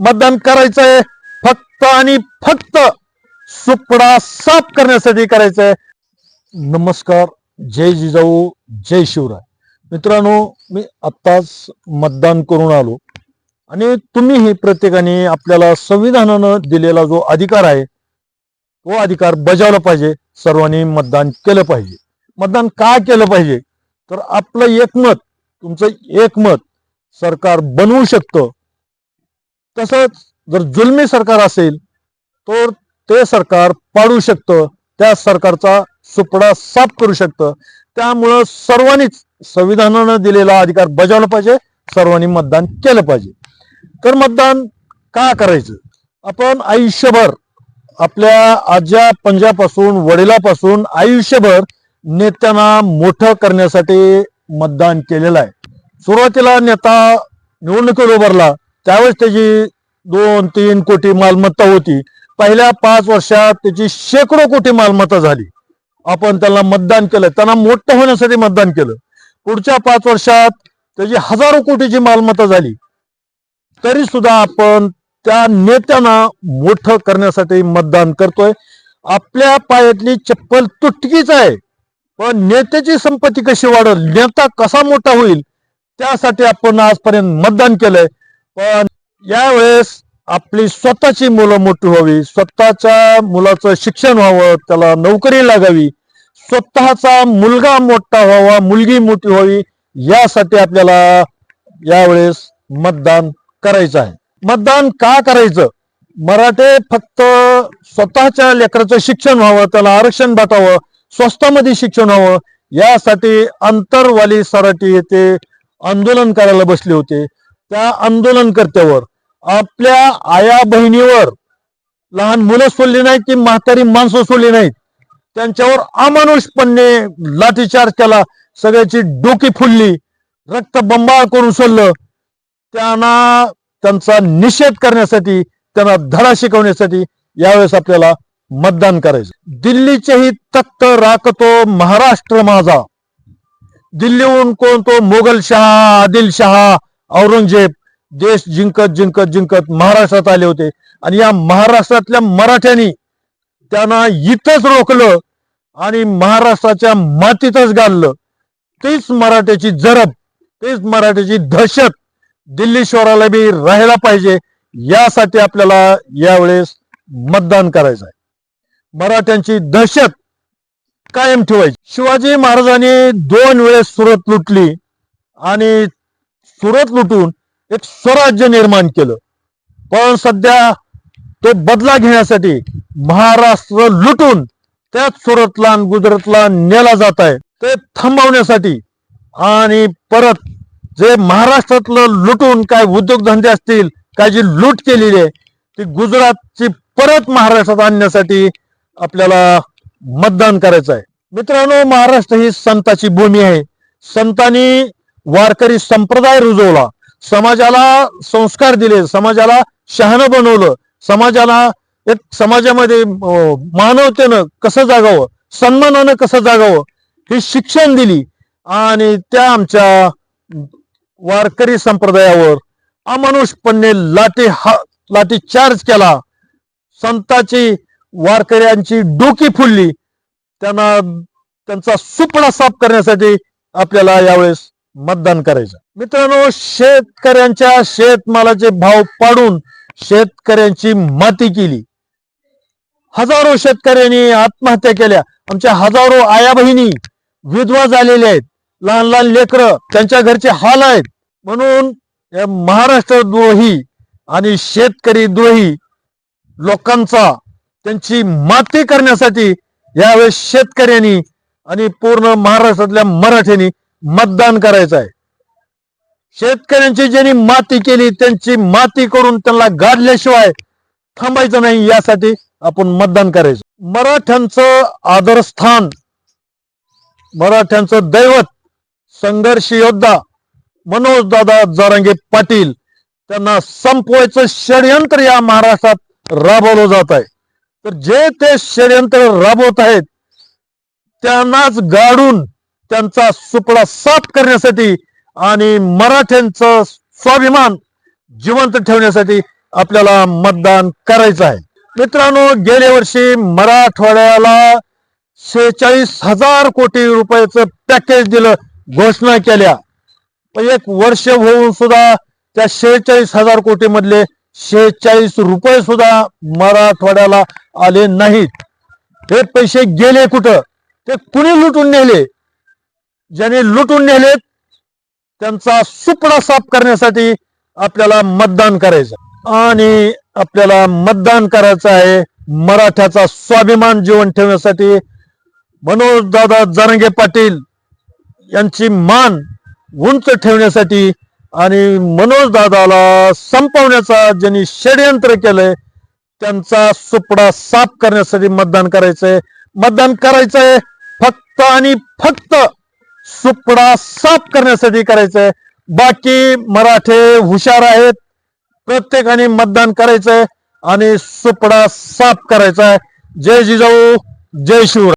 मतदान करायचंय. फक्त आणि फक्त सुपडा साफ करण्यासाठी करायचंय. नमस्कार. जय जिजाऊ. जय शिवराय. मित्रांनो मी आत्ताच मतदान करून आलो. आणि तुम्हीही प्रत्येकाने आपल्याला संविधानानं दिलेला जो अधिकार आहे तो अधिकार बजावला पाहिजे. सर्वांनी मतदान केलं पाहिजे. मतदान का केलं पाहिजे? तर आपलं एकमत तुमचं एकमत सरकार बनवू शकतं. तसंच जर जुलमी सरकार असेल तर ते सरकार पाडू शकतं त्या सरकारचा सुपडा साफ करू शकतं. त्यामुळं सर्वांनीच संविधानानं दिलेला अधिकार बजावला पाहिजे सर्वांनी मतदान केलं पाहिजे. तर मतदान का करायचं? आपण आयुष्यभर आपल्या आज्या पंजापासून वडिलापासून आयुष्यभर नेत्यांना मोठं करण्यासाठी मतदान केलेलं आहे. सुरुवातीला नेता निवडणुकीत उभारला त्यावेळेस त्याची दोन तीन कोटी मालमत्ता होती. पहिल्या पाच वर्षात त्याची शेकडो कोटी मालमत्ता झाली. आपण त्याला मतदान केलं. त्यांना मोठं होण्यासाठी मतदान केलं. पुढच्या पाच वर्षात त्याची हजारो कोटीची मालमत्ता झाली. तरी सुद्धा आपण त्या नेत्यांना मोठं करण्यासाठी मतदान करतोय. आपल्या पायातली चप्पल तुटकीच आहे. पण नेत्याची संपत्ती कशी वाढल नेता कसा मोठा होईल त्यासाठी आपण आजपर्यंत मतदान केलंय. पण यावेळेस आपली स्वतःची मुलं मोठी व्हावी स्वतःच्या मुलाचं शिक्षण व्हावं त्याला नोकरी लागावी स्वतःचा मुलगा मोठा व्हावा मुलगी मोठी व्हावी यासाठी आपल्याला यावेळेस मतदान करायचं आहे. मतदान का करायचं? मराठे फक्त स्वतःच्या लेकराचं शिक्षण व्हावं त्याला आरक्षण भेटावं स्वस्तामध्ये शिक्षण व्हावं यासाठी अंतरवाली सराटी येथे आंदोलन करायला बसले होते. त्या आंदोलनकर्त्यावर आपल्या आया बहिणीवर लहान मुलं सोडली नाहीत की म्हातारी माणसं सोडली नाहीत. त्यांच्यावर अमानुषपणे लाठीचार्ज केला सगळ्याची डोकी फुलली रक्त बंबाळ करून सोडलं त्यांना त्यांचा निषेध करण्यासाठी त्यांना धडा शिकवण्यासाठी यावेळेस आपल्याला मतदान करायचं. दिल्लीचेही तख्त राखतो महाराष्ट्र माझा. दिल्लीहून कोण तो मोगलशहा आदिलशहा औरंगजेब देश जिंकत जिंकत जिंकत महाराष्ट्रात आले होते. आणि या महाराष्ट्रातल्या मराठ्यांनी त्यांना इथंच रोखलं आणि महाराष्ट्राच्या मातीतच घाललं तेच मराठ्याची जरब तेच मराठ्याची दहशत दिल्ली शहराला बी राहायला पाहिजे यासाठी आपल्याला यावेळेस मतदान करायचं आहे. मराठ्यांची दहशत कायम ठेवायची. शिवाजी महाराजांनी दोन वेळेस सुरत लुटली आणि सुरत लुटून एक स्वराज्य निर्माण केलं. पण सध्या तो बदला घेण्यासाठी महाराष्ट्र लुटून त्याच सुरतला गुजरातला नेला जात आहे. ते थांबवण्यासाठी आणि परत जे महाराष्ट्रातलं लुटून काय उद्योगधंदे असतील काय जी लूट केलेली आहे ती गुजरातची परत महाराष्ट्रात आणण्यासाठी आपल्याला मतदान करायचं आहे. मित्रांनो महाराष्ट्र ही संताची भूमी आहे. संतांनी वारकरी संप्रदाय रुजवला. समाजाला संस्कार दिले समाजाला शहाणं बनवलं समाजाला एक समाजामध्ये मानवतेनं कसं जागावं सन्मानानं कसं जागावं हे शिक्षण दिली. आणि त्या आमच्या वारकरी संप्रदायावर अमानुषपणे लाठी हा लाठी चार्ज केला. संताची वारकऱ्यांची डोकी फुलली. त्यांना त्यांचा सुपडा साफ करण्यासाठी आपल्याला यावेळेस मतदान करायचं. मित्रांनो शेतकऱ्यांच्या शेतमालाचे भाव पाडून शेतकऱ्यांची माती केली. हजारो शेतकऱ्यांनी आत्महत्या केल्या. आमच्या हजारो आया बहिणी विधवा झालेल्या आहेत. लहान लहान लेकरं त्यांच्या घरचे हाल आहेत. म्हणून या महाराष्ट्र द्रोही आणि शेतकरी द्रोही लोकांचा त्यांची माती करण्यासाठी यावेळेस शेतकऱ्यांनी आणि पूर्ण महाराष्ट्रातल्या मराठ्यांनी मतदान करायचं आहे शेतकऱ्यांची ज्यांनी माती केली त्यांची माती करून त्यांना गाडल्याशिवाय थांबायचं नाही यासाठी आपण मतदान करायचं. मराठ्यांचं आदरस्थान मराठ्यांचं दैवत संघर्ष योद्धा मनोजदादा जरांगे पाटील त्यांना संपवायचं षडयंत्र या महाराष्ट्रात राबवलं जात आहे. तर जे ते षडयंत्र राबवत आहेत त्यांनाच गाडून त्यांचा सुपडा साफ करण्यासाठी आणि मराठ्यांचं स्वाभिमान जिवंत ठेवण्यासाठी आपल्याला मतदान करायचं आहे. मित्रांनो गेल्या वर्षी मराठवाड्याला शेहेचाळीस हजार कोटी रुपयाचं पॅकेज दिलं घोषणा केल्या. पण एक वर्ष होऊन सुद्धा त्या शेहेचाळीस हजार कोटी मधले शेहेचाळीस रुपये सुद्धा मराठवाड्याला आले नाहीत. हे पैसे गेले कुठं? ते कुणी लुटून नेले? ज्याने लुटून नेलेत त्यांचा सुपडा साफ करण्यासाठी आपल्याला मतदान करायचं आणि आपल्याला मतदान करायचं आहे मराठ्याचा स्वाभिमान जीवन ठेवण्यासाठी. मनोजदादा जरंगे पाटील यांची मान उंच ठेवण्यासाठी आणि मनोजदादाला संपवण्याचा ज्यांनी षडयंत्र केलंय त्यांचा सुपडा साफ करण्यासाठी मतदान करायचंय. मतदान करायचंय फक्त आणि फक्त सुपडा साफ करण्यासाठी करायचंय. बाकी मराठे हुशार आहेत. प्रत्येकाने मतदान करायचंय आणि सुपडा साफ करायचा आहे जय जिजाऊ जय शिवराय.